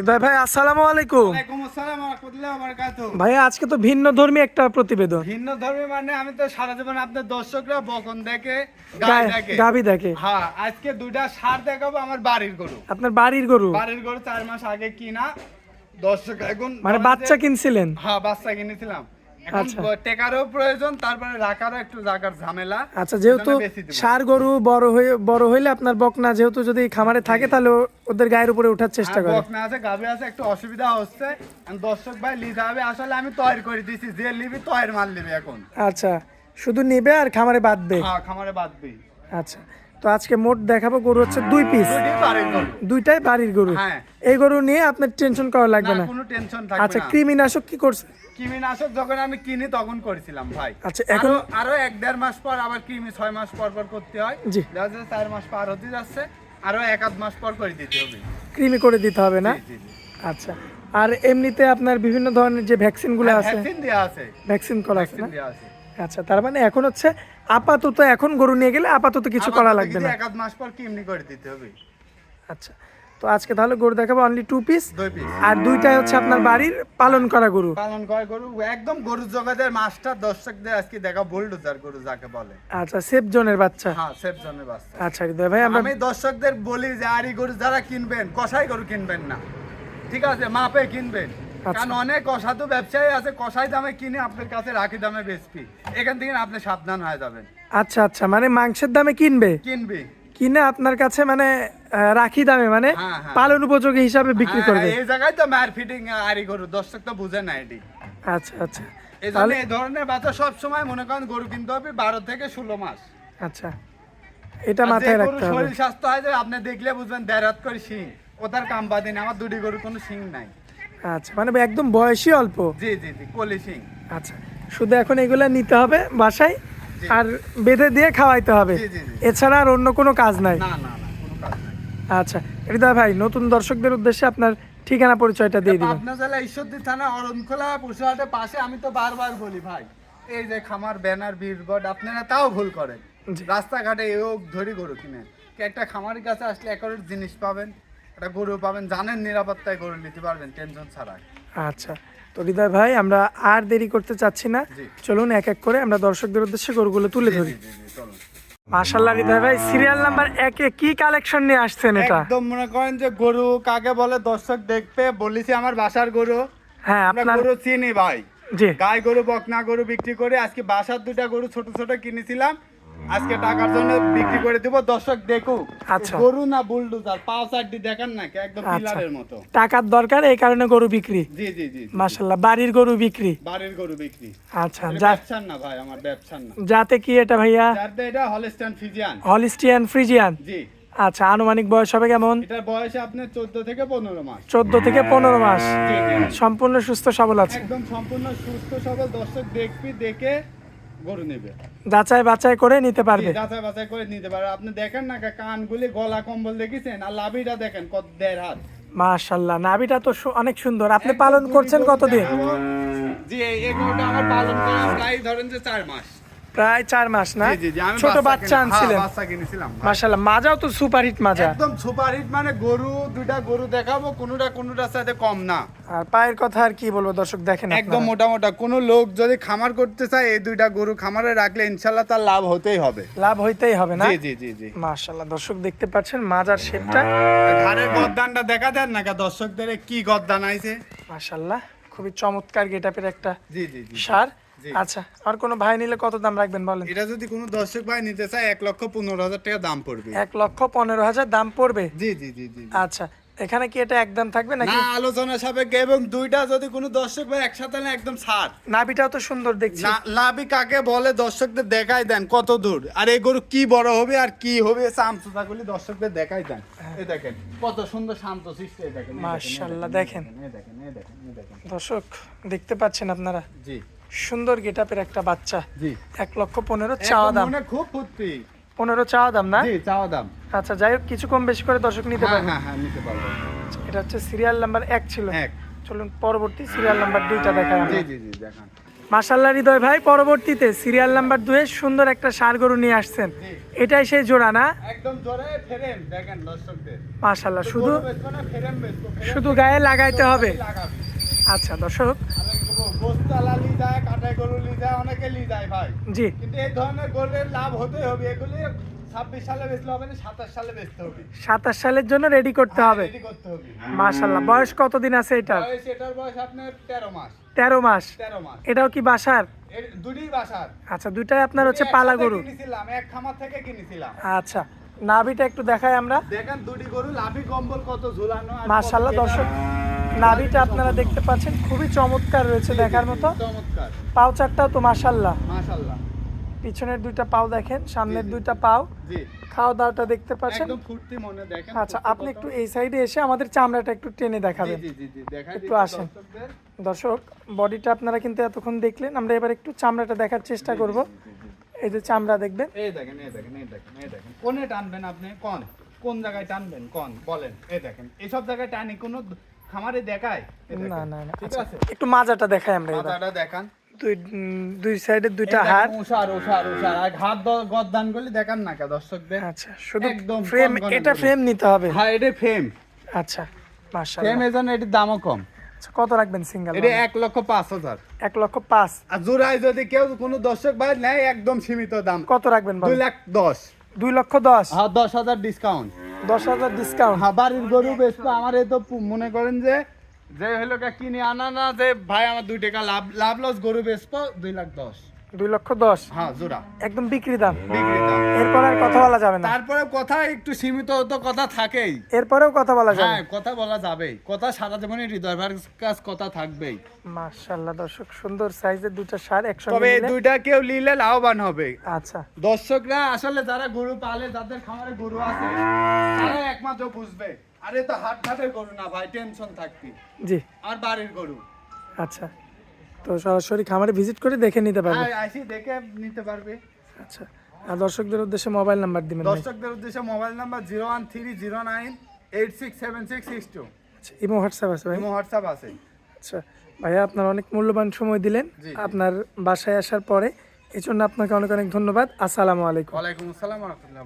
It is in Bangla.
ভাই আসসালামু আলাইকুম। ভাই আজকে তো ভিন্ন ধর্মী একটা প্রতিবেদন। ভিন্ন ধর্মী মানে আমি তো সারা জীবন আপনার দর্শকরা বকন দেখে গায়ে- দেখে। গাভী দেখে। হ্যাঁ আজকে দুইটা সার দেখাবো আমার বাড়ির গরু। আপনার বাড়ির গরু? বাড়ির গরু চার মাস আগে কিনা দর্শক এখন মানে বাচ্চা কিনছিলেন? হ্যাঁ বাচ্চা কিনেছিলাম। টেকারও প্রয়োজন তারপরে রাখারও একটু জায়গার ঝামেলা। আচ্ছা যেহেতু এজন্য বেশি দিব। সার গরু বড় হয়ে বড় হইলে আপনার বকনা যেহেতু যদি খামারে থাকে তাহলে ওদের গায়ের উপরে ওঠার চেষ্টা আর করে। বকনা আছে একটু অসুবিধা হচ্ছে। দর্শক ভাই লিতে হবে আসলে আমি তৈরি করে দিয়েছি যে লিবি মাল এখন। আচ্ছা শুধু নিবে আর খামারে বাঁধবে? হ্যাঁ খামারে বাঁধবি আচ্ছা তো আজকে মোট দেখাবো গরু হচ্ছে দুই পিস দুইটাই বাড়ির গরু। হ্যাঁ। এই গরু নিয়ে আপনার টেনশন করা লাগবে না। কোনো টেনশন থাকবে আচ্ছা কৃমিনাশক কি করছে? কৃমিনাশক যখন আমি কিনি তখন করেছিলাম ভাই। আচ্ছা, এখন আরও এক দেড় মাস পর আবার কৃমি ছয় মাস পর পর করতে হয়। জি। দেখা চার মাস পার হতে যাচ্ছে। আরও এক আধ মাস পর করে দিতে হবে। কৃমি করে দিতে হবে না। আচ্ছা আর এমনিতে আপনার বিভিন্ন ধরনের যে ভ্যাকসিনগুলো আছে ভ্যাকসিন দেওয়া আছে। ভ্যাকসিন করা আছে ভ্যাকসিন দেওয়া আছে। আচ্ছা তার মানে এখন হচ্ছে আপাতত এখন গরু নিয়ে গেলে আপাতত কিছু করা লাগবে না। এক আধ মাস পর কিমনি করে দিতে হবে? আচ্ছা তো আজকে তাহলে গরু দেখাবো অনলি টু পিস দুই পিস আর দুইটাই হচ্ছে আপনার বাড়ির পালন করা গরু। পালন করা গরু একদম গরু জগতের মাস্টার দর্শকদের আজকে দেখা বোল্ডোজার গরু যাকে বলে। আচ্ছা সেফ জোনের বাচ্চা। হ্যাঁ সেফ জনের বাচ্চা। আচ্ছা হৃদয় ভাই আমরা আমি দর্শকদের বলি যে আরি গরু যারা কিনবেন কষাই গরু কিনবেন না। ঠিক আছে মাপে কিনবেন। কারণ অনেক অসাধু ব্যবসায়ী আছে কষাই দামে কিনে আপনার কাছে রাখি দামে বেচবি। এখান থেকে আপনি সাবধান হয়ে যাবেন। আচ্ছা আচ্ছা মানে মাংসের দামে কিনবে? কিনবি। কিনে আপনার কাছে মানে রাখি দামে মানে হ্যাঁ, হ্যাঁ। পালন উপযোগী হিসাবে বিক্রি হ্যাঁ, করবে? এই জায়গায় তো মার ফিটিং আরি গরু দর্শক তো বুঝে না এটি। আচ্ছা আচ্ছা। এই জন্য এই ধরনের বাচ্চা সব সময় মনে করেন গরু কিনতে হবে বারো থেকে ষোলো মাস। আচ্ছা। এটা মাথায় রাখতে হবে। শরীর স্বাস্থ্য হয় যে আপনি দেখলে বুঝবেন দেড় হাত করে শিং। ও তার কাম বাদিন আমার দুটি গরুর কোনো শিং নাই। আচ্ছা মানে একদম বয়সী অল্প? জি জি জি কলিশিং আচ্ছা শুধু এখন এগুলো নিতে হবে বাসায় আর বেঁধে দিয়ে খাওয়াইতে হবে। এছাড়া আর অন্য কোনো কাজ নাই? না না না কোনো কাজ আচ্ছা হৃদয় ভাই নতুন দর্শকদের উদ্দেশ্যে আপনার ঠিকানা পরিচয়টা দিয়ে দিবেন। আপনার জেলা ঈশ্বরদী থানা অরণখোলা পশুহাটের পাশে। আমি তো বারবার বলি ভাই এই যে খামার ব্যানার বিলবোর্ড আপনারা তাও ভুল করেন। রাস্তাঘাটে এও ধরি গরু কিনেন। কি একটা খামারের কাছে আসলে একরের জিনিস পাবেন। একটা গরু পাবেন জানেন নিরাপত্তায় গরু নিতে পারবেন টেনশন ছাড়াই। আচ্ছা তো হৃদয় ভাই আমরা আর দেরি করতে চাচ্ছি না। চলুন এক এক করে আমরা দর্শকদের উদ্দেশ্যে গরুগুলো তুলে ধরি। চলুন। মাশাল্লাহ হৃদয় ভাই সিরিয়াল নাম্বার একে কি কালেকশন নিয়ে আসছেন এটা? একদম মনে করেন যে গরু কাকে বলে দর্শক দেখবে বলেছি আমার বাসার গরু। হ্যাঁ আমরা আপনার গরু চিনি ভাই। জি। গাই গরু বকনা গরু বিক্রি করে। আজকে বাসার দুটা গরু ছোট ছোট কিনেছিলাম। আজকে টাকার জন্য বিক্রি করে দিব। দর্শক দেখুক আচ্ছা। গরু না বুলডোজার পাও চারটি দেখান নাকি? একদম আচ্ছা। পিলারের মতো। টাকার দরকার এই কারণে গরু বিক্রি? জি জি জি। মাশাল্লাহ বাড়ির গরু বিক্রি? বাড়ির গরু বিক্রি। আচ্ছা ব্যবসার না ভাই আমার ব্যবসার না। যাতে কি এটা ভাইয়া? যাতে এটা হলস্টাইন ফিজিয়ান হলিস্টিয়ান ফ্রিজিয়ান জি। আচ্ছা আনুমানিক বয়স হবে কেমন? এটার বয়স আপনার চোদ্দ থেকে পনেরো মাস। চোদ্দ থেকে পনেরো মাস। জি জি। সম্পূর্ণ সুস্থ সবল আছে। একদম সম্পূর্ণ সুস্থ সবল। দর্শক দেখবি দেখে গরু নেবে। যাচাই বাছাই করে নিতে পারবে। যাচাই বাছাই করে নিতে পারবে। আপনি দেখেন না কানগুলি গলা কম্বল দেখেছেন? আর লাভিটা দেখেন কত দেড় হাত। মাশাল্লাহ নাভিটা তো অনেক সুন্দর। আপনি পালন করছেন কতদিন? জি এই গরুটা আমার পালন করা প্রায় ধরেন যে চার মাস। প্রায় চার মাস না? ছোট বাচ্চা আনছিলেন। হ্যাঁ। মাশাল্লাহ মাজাও তো সুপার হিট মাজা। একদম সুপার হিট মানে গরু দুইটা গরু দেখাবো কোনোটা কোনোটার সাথে কম না। আর পায়ের কথা আর কি বলব দর্শক দেখেন একদম মোটা মোটা কোনো লোক যদি খামার করতে চায় এই দুইটা গরু খামারে রাখলে ইনশাল্লাহ তার লাভ হতেই হবে। লাভ হইতেই হবে না? জি জি জি জি। মাশাল্লাহ দর্শক দেখতে পাচ্ছেন মাজার শেপটা। ঘাড়ের গদ্দানটা দেখা দেন না দর্শকদের কি গদ্দান আইছে? মাশাল্লাহ খুবই চমৎকার গেটআপের একটা জি জি জি। সার। আচ্ছা আর কোনো ভাই নিলে কত দাম রাখবেন বলেন? এটা যদি কোনো দর্শক ভাই নিতে চায় এক লক্ষ পনেরো হাজার টাকা দাম পড়বে। এক লক্ষ পনেরো হাজার দাম পড়বে? জি জি জি জি আচ্ছা এখানে কি এটা একদম থাকবে নাকি? না আলোচনা সাপেক্ষে এবং দুইটা যদি কোনো দর্শক ভাই একসাথে না একদম ছাড়। নাভিটাও তো সুন্দর দেখছি। না লাভি কাকে বলে দর্শকদের দেখাই দেন কত দূর। আর এই গরু কি বড় হবে আর কি হবে চামচুতাগুলি দর্শকদের দেখাই দেন। এই দেখেন কত সুন্দর শান্ত সৃষ্টি দেখেন মাশাআল্লাহ, দেখেন দেখেন। এই দেখেন এই দেখেন এই দেখেন। দর্শক দেখতে পাচ্ছেন আপনারা? জি। সুন্দর গেটআপের একটা বাচ্চা। জি। এক লক্ষ পনেরো চাওয়া দাম। খুব ফুর্তি। পনেরো চাওয়া দাম না? চাওয়া দাম। আচ্ছা যাই হোক কিছু কম বেশি করে দর্শক নিতে হ্যাঁ পারবে। হ্যাঁ হ্যাঁ এটা হচ্ছে সিরিয়াল নাম্বার এক ছিল। চলুন পরবর্তী সিরিয়াল নাম্বার দুইটা দেখা জি জি জি দেখান। মাসাল্লাহ হৃদয় ভাই পরবর্তীতে সিরিয়াল নাম্বার দুয়ে সুন্দর একটা সার গরু নিয়ে আসছেন। এটাই সেই জোড়া না? মাসাল্লাহ শুধু গরু বেচবো না, ফেরেন বেচবো, ফেরেন শুধু গায়ে লাগাইতে হবে। আচ্ছা দর্শক গোস্তালা লি যায় কাটাই গরু লি যায় অনেকে লি যায় ভাই জি। কিন্তু এই ধরনের গরুর লাভ হতেই হবে এগুলি ছাব্বিশ সালে বেচলে হবে না সাতাশ সালে বেচতে হবে সাতাশ সালের জন্য রেডি করতে হবে। রেডি করতে হবে মাশাল্লাহ বয়স কতদিন আছে এটার? বয়স এটার বয়স আপনার তেরো মাস। তেরো মাস তেরো মাস এটাও কি বাসার? দুটি বাসার আচ্ছা দুইটাই আপনার হচ্ছে পালা গরু। কিনেছিলাম এক খামার থেকে কিনেছিলাম। আচ্ছা নাভিটা একটু দেখাই আমরা। দেখেন দুটি গরু লাভি কম্বল কত ঝুলানো মাশাল্লাহ এটা- দর্শক নাভিটা আপনারা দেখতে পাচ্ছেন খুবই চমৎকার রয়েছে দেখার মতো। পাও চারটাও তো মাশাল্লাহ। পিছনের দুইটা পাও দেখেন সামনের দুইটা পাও। খাওয়া দাওয়াটা দেখতে পাচ্ছেন? আচ্ছা আপনি একটু এই সাইডে এসে আমাদের চামড়াটা একটু টেনে দেখাবেন। একটু আসেন। দর্শক বডিটা আপনারা কিন্তু এতক্ষণ দেখলেন আমরা এবার একটু চামড়াটা দেখার চেষ্টা করব। এই যে চামড়া দেখবেন। এই দেখেন এই দেখেন এই দেখেন এই দেখেন। কোনে টানবেন আপনি? কোন? কোন জায়গায় টানবেন? কোন? বলেন। এই দেখেন এইসব জায়গায় টানি কোনো খামারে না না না ঠিক আচ্ছা আছে? একটু মাজাটা দেখাই আমরা মাথাটা দেখান। দুই দুই সাইডে দুইটা হাত আর হাত গদ্দান করলে দেখান না কে দর্শকদের? আচ্ছা শুধু একদম ফ্রেম এটা ফ্রেম নিতে হবে। হ্যাঁ এটা ফেম আচ্ছা মাশাআল্লাহ। এর জন্য এটির দামও কম। আচ্ছা কত রাখবেন সিঙ্গেল এটা এক লক্ষ পাঁচ হাজার। এক লক্ষ পাঁচ। আর জোড়ায় যদি কেউ কোনো দর্শক ভাই নেয় একদম সীমিত দাম। কত রাখবেন দুই লাখ দশ। দুই লক্ষ দশ। হ্যাঁ দশ হাজার ডিসকাউন্ট দশ হাজার ডিসকাউন্ট হ্যাঁ বাড়ির গরু বেচবো, আমার এই তো মনে করেন যে যে হলো কিনে আনা না, যে ভাই, আমার দুই টাকা লাভ লাভ লস গরু বেচবো, দুই লাখ দশ। দুই লক্ষ দশ। হ্যাঁ জোড়া। একদম বিক্রি দাম। বিক্রি দাম। এরপর আর কথা বলা যাবে না। তারপরে কথা একটু সীমিত তো কথা থাকেই। এরপরেও কথা বলা যাবে। হ্যাঁ কথা বলা যাবেই। কথা সারা জীবনে হৃদয় কাছ কথা থাকবেই। মাশাআল্লাহ দর্শক সুন্দর সাইজের দুইটা সার একসঙ্গে তবে এই দুইটা কেউ নিলে লাভবান হবে। আচ্ছা। দর্শকরা আসলে যারা গরু পালে যাদের খামারে গরু আছে তারা একমাত্র বুঝবে। আরে তো হাট ঘাটের গরু না ভাই টেনশন থাকবি। জি। আর বাড়ির গরু। আচ্ছা। তো সরাসরি খামারে ভিজিট করে দেখে নিতে পারবে। আয়- আসি দেখে নিতে পারবে। আচ্ছা আর দর্শকদের উদ্দেশ্যে মোবাইল নাম্বার দিবেন দর্শকদের উদ্দেশ্যে mobile number zero one three zero nine eight six seven six six two আচ্ছা ইমো হোয়াটসঅ্যাপ আছে ভাই। হোয়াটসঅ্যাপ আছে। আচ্ছা ভাইয়া আপনার অনেক মূল্যবান সময় দিলেন। আপনার বাসায় আসার পরে এই জন্য আপনাকে অনেক অনেক ধন্যবাদ। আসসালামু আলাইকুম। ওয়ালাইকুম আসসালাম রহমতুল্লাহ